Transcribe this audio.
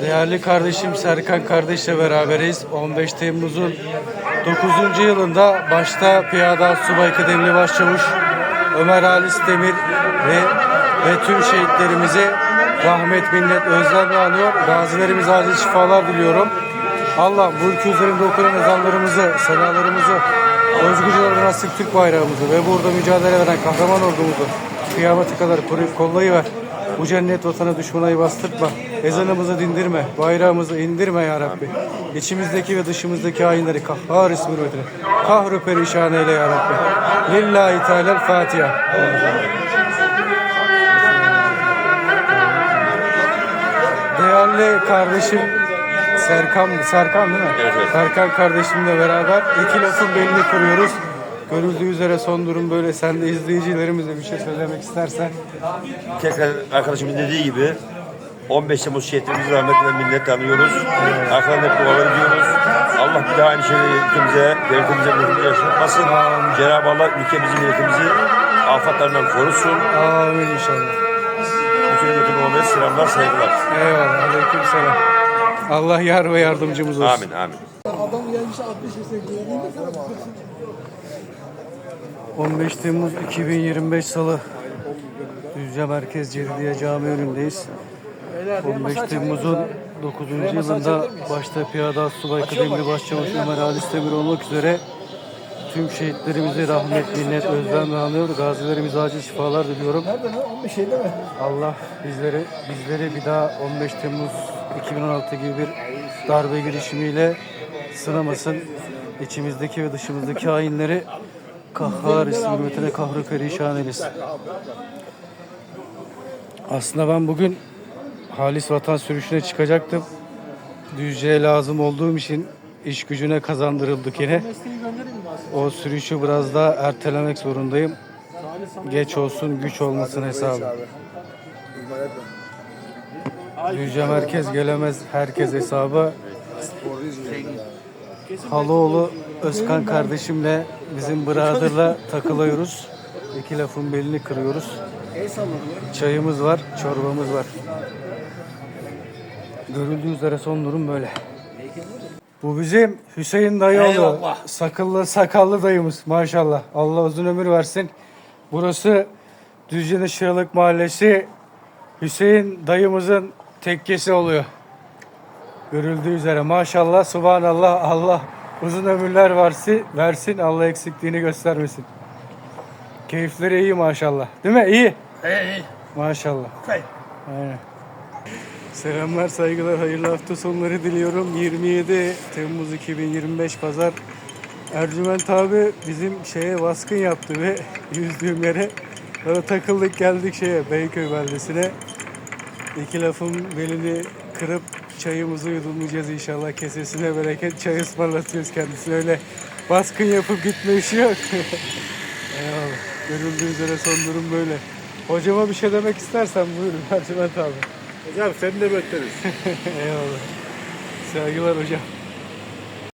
Değerli kardeşim Serkan kardeşle beraberiz. 15 Temmuz'un 9. yılında başta Piyada Subay Kıdemli Başçavuş Ömer Halis Demir ve ve tüm şehitlerimize rahmet, minnet, özlemle anıyor. Gazilerimize acil şifalar diliyorum. Allah bu ülke üzerinde okunan ezanlarımızı, senalarımızı, özgürce nasip Türk bayrağımızı ve burada mücadele veren kahraman ordumuzu kıyamete kadar koruyup kollayıver. Bu cennet vatana düşmanayı bastırtma. Ezanımızı dindirme. Bayrağımızı indirme ya Rabbi. İçimizdeki ve dışımızdaki hainleri kahhar ismi hürmetine. Kahru perişan eyle ya Rabbi. Lillahi Teala Fatiha. Değerli kardeşim Serkan, Serkan değil mi? Evet. Serkan kardeşimle beraber iki lafın belini kırıyoruz. Görüldüğü üzere son durum böyle. Sen de izleyicilerimize bir şey söylemek istersen. Tekrar arkadaşımın dediği gibi 15 Temmuz şehitlerimizi rahmetle minnet anıyoruz. Arkadan hep dualar ediyoruz. Allah bir daha aynı şeyleri ülkemize, devletimize, milletimize yaşatmasın. Cenab-ı Allah ülkemizi, milletimizi afatlarından korusun. Amin inşallah. Bütün ümmetin Muhammed'e selamlar, saygılar. Eyvallah. Aleyküm selam. Allah yar ve yardımcımız olsun. Amin, amin. Gelmiş 60 yaşına geldiğinde 15 Temmuz 2025 Salı Düzce Merkez Cedidiye Cami önündeyiz. 15 Temmuz'un 9. yılında başta Piyada Subay Kıdemli Başçavuş Ömer Halis Demir olmak üzere tüm şehitlerimize rahmet, minnet, özlemle anıyor. Gazilerimize acil şifalar diliyorum. Nerede lan? 15 şeyde mi? Allah bizleri bizleri bir daha 15 Temmuz 2016 gibi bir darbe girişimiyle sınamasın. İçimizdeki ve dışımızdaki hainleri kahhar ismi hürmetine kahru perişan eylesin. Aslında ben bugün halis vatan sürüşüne çıkacaktım. Düzce'ye lazım olduğum için iş gücüne kazandırıldık yine. O sürüşü biraz daha ertelemek zorundayım. Geç olsun güç olmasın hesabı. Düzce merkez gelemez herkes hesabı. Haloğlu Özkan kardeşimle bizim brother'la takılıyoruz. İki lafın belini kırıyoruz. Çayımız var, çorbamız var. Görüldüğü üzere son durum böyle. Bu bizim Hüseyin dayıoğlu. Sakıllı sakallı dayımız maşallah. Allah uzun ömür versin. Burası Düzce'nin Şıralık Mahallesi. Hüseyin dayımızın tekkesi oluyor. Görüldüğü üzere maşallah subhanallah Allah uzun ömürler versin, versin Allah eksikliğini göstermesin. Keyifleri iyi maşallah. Değil mi? İyi. İyi Maşallah. Aynen. Selamlar, saygılar, hayırlı hafta sonları diliyorum. 27 Temmuz 2025 Pazar. Ercüment abi bizim şeye baskın yaptı ve yüzdüğüm yere sonra takıldık geldik şeye Beyköy beldesine. İki lafın belini kırıp çayımızı yudumlayacağız inşallah. Kesesine bereket çay ısmarlatıyoruz kendisine. Öyle baskın yapıp gitme işi yok. Eyvallah. Görüldüğü üzere son durum böyle. Hocama bir şey demek istersen buyurun Ercüment abi. Hocam seni de bekleriz. Eyvallah. Saygılar hocam.